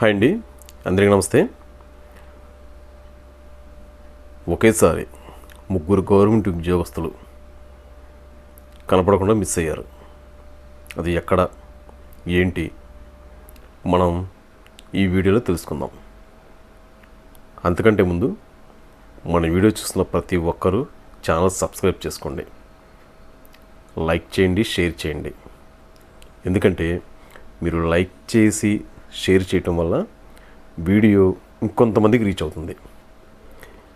Hi అండి. అందరికీ నమస్తే. ఒకేసారి ముగ్గురు గవర్నమెంట్ ఉద్యోగస్తులు కనపడకుండా మిస్ అయ్యారు. అది ఎక్కడ ఏంటి మనం ఈ వీడియోలో తెలుసుకుందాం. అంతకంటే ముందు మన వీడియో చూస్తున్న ప్రతి ఒక్కరూ ఛానల్ సబ్స్క్రైబ్ చేసుకోండి. లైక్ చేయండి షేర్ చేయండి. ఎందుకంటే మీరు లైక్ చేసి షేర్ చేయటం వల్ల వీడియో ఇంకొంతమందికి రీచ్ అవుతుంది.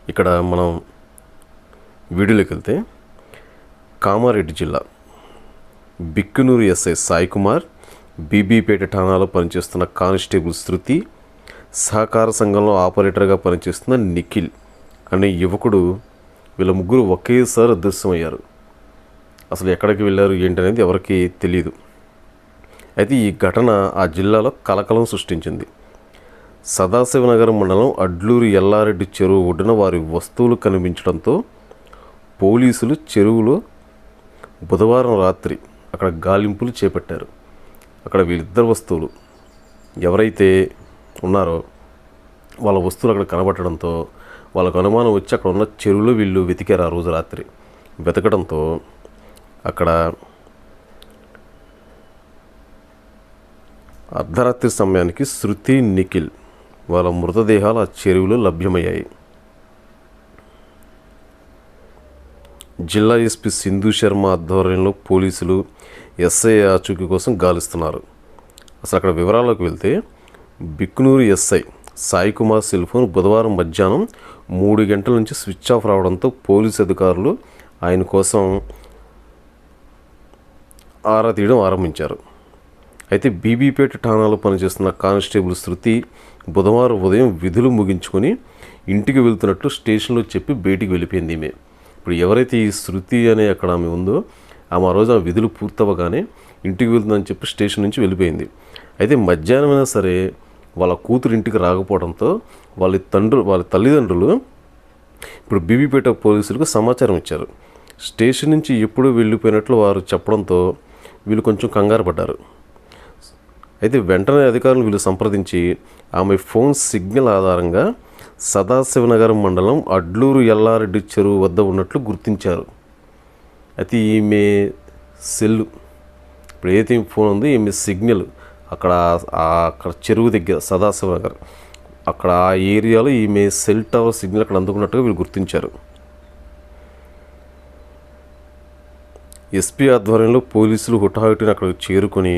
ఇక్కడ మనం వీడియోలోకి వెళ్తే కామారెడ్డి జిల్లా బిక్కునూరు ఎస్ఐ సాయి కుమార్ బీబీపేట ఠాణాలో పనిచేస్తున్న కానిస్టేబుల్ శృతి సహకార సంఘంలో ఆపరేటర్గా పనిచేస్తున్న నిఖిల్ అనే యువకుడు వీళ్ళ ముగ్గురు ఒకేసారి అదృశ్యమయ్యారు. అసలు ఎక్కడికి వెళ్ళారు ఏంటనేది ఎవరికీ తెలియదు అయితే ఈ ఘటన ఆ జిల్లాలో కలకలం సృష్టించింది. సదాశివనగరం మండలం అడ్లూరు ఎల్లారెడ్డి చెరువు ఒడ్డున వారి వస్తువులు కనిపించడంతో పోలీసులు చెరువులో బుధవారం రాత్రి అక్కడ గాలింపులు చేపట్టారు. అక్కడ వీళ్ళిద్దరు వస్తువులు ఎవరైతే ఉన్నారో వాళ్ళ వస్తువులు అక్కడ కనబట్టడంతో వాళ్ళకు అనుమానం వచ్చి అక్కడ ఉన్న చెరువులో వీళ్ళు వెతికారు ఆ రోజు రాత్రి. వెతకడంతో అక్కడ అర్ధరాత్రి సమయానికి శృతి నిఖిల్ వాళ్ళ మృతదేహాలు ఆ చెరువులో లభ్యమయ్యాయి. జిల్లా ఎస్పీ సింధు శర్మ ఆధ్వర్యంలో పోలీసులు ఎస్ఐ ఆచూకీ కోసం గాలిస్తున్నారు. అసలు అక్కడ వివరాల్లోకి వెళ్తే Biknoor SI Sai Kumar cell phone బుధవారం మధ్యాహ్నం మూడు గంటల నుంచి స్విచ్ ఆఫ్ రావడంతో పోలీసు అధికారులు ఆయన కోసం ఆరా తీయడం ఆరంభించారు. అయితే బీబీపేట ఠాణాలో పనిచేస్తున్న కానిస్టేబుల్ శృతి బుధవారం ఉదయం విధులు ముగించుకొని ఇంటికి వెళ్తున్నట్లు స్టేషన్లో చెప్పి బయటికి వెళ్ళిపోయింది ఈమె. ఇప్పుడు ఎవరైతే ఈ శృతి అనే అక్కడ ఆమె ఉందో ఆమె ఆ రోజు ఆ విధులు పూర్తవగానే ఇంటికి వెళ్తుందని చెప్పి స్టేషన్ నుంచి వెళ్ళిపోయింది. అయితే మధ్యాహ్నమైనా సరే వాళ్ళ కూతురు ఇంటికి రాకపోవడంతో వాళ్ళ తండ్రులు వాళ్ళ తల్లిదండ్రులు ఇప్పుడు బీబీపేట పోలీసులకు సమాచారం ఇచ్చారు. స్టేషన్ నుంచి ఎప్పుడూ వెళ్ళిపోయినట్లు వారు చెప్పడంతో వీళ్ళు కొంచెం కంగారు పడ్డారు. అయితే వెంటనే అధికారులు వీళ్ళు సంప్రదించి ఆమె ఫోన్ సిగ్నల్ ఆధారంగా సదాశివనగరం మండలం అడ్లూరు ఎల్లారెడ్డి చెరువు వద్ద ఉన్నట్లు గుర్తించారు. అయితే ఈమె సెల్లు ఇప్పుడు ఏదైతే ఈమె ఫోన్ ఉంది ఈమె సిగ్నల్ అక్కడ అక్కడ చెరువు దగ్గర సదాశివనగర్ అక్కడ ఆ ఏరియాలో ఈమె సెల్ టవర్ సిగ్నల్ అక్కడ అందుకున్నట్టుగా వీళ్ళు గుర్తించారు. ఎస్పీ ఆధ్వర్యంలో పోలీసులు హుటాహుటిని అక్కడికి చేరుకొని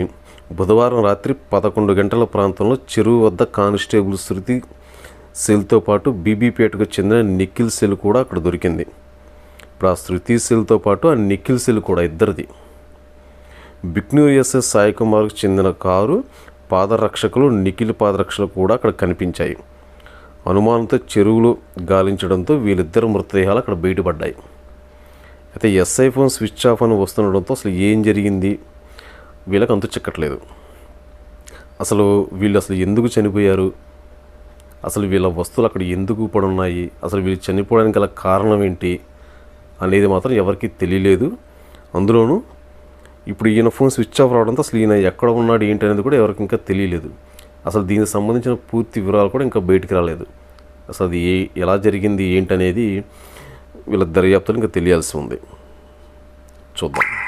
బుధవారం రాత్రి పదకొండు గంటల ప్రాంతంలో చెరువు వద్ద కానిస్టేబుల్ శృతి సెల్తో పాటు బీబీపేటకు చెందిన నిఖిల్ సెల్ కూడా అక్కడ దొరికింది. ఇప్పుడు ఆ శృతి సెల్తో పాటు ఆ నిఖిల్ సెల్ కూడా ఇద్దరిది. బిక్నూర్ ఎస్ఎస్ సాయి కుమార్కు చెందిన కారు పాదరక్షకులు నిఖిల్ పాదరక్షలు కూడా అక్కడ కనిపించాయి. అనుమానంతో చెరువులు గాలించడంతో వీళ్ళిద్దరు మృతదేహాలు అక్కడ బయటపడ్డాయి. అయితే ఎస్ఐ ఫోన్ స్విచ్ ఆఫ్ అని వస్తుండడంతో అసలు ఏం జరిగింది? వీళ్ళకి అంతు చిక్కట్లేదు. అసలు వీళ్ళు అసలు ఎందుకు చనిపోయారు? అసలు వీళ్ళ వస్తువులు అక్కడ ఎందుకు పడున్నాయి? అసలు వీళ్ళు చనిపోవడానికి గల కారణం ఏంటి? అనేది మాత్రం ఎవరికీ తెలియలేదు. అందులోనూ ఇప్పుడు ఈయన ఫోన్ స్విచ్ ఆఫ్ రావడంతో అసలు ఈయన ఎక్కడ ఉన్నాడు ఏంటి అనేది కూడా ఎవరికి ఇంకా తెలియలేదు. అసలు దీనికి సంబంధించిన పూర్తి వివరాలు కూడా ఇంకా బయటికి రాలేదు. అసలు అది ఏ ఎలా జరిగింది ఏంటనేది వీళ్ళ దర్యాప్తులు ఇంకా తెలియాల్సి ఉంది. చూద్దాం.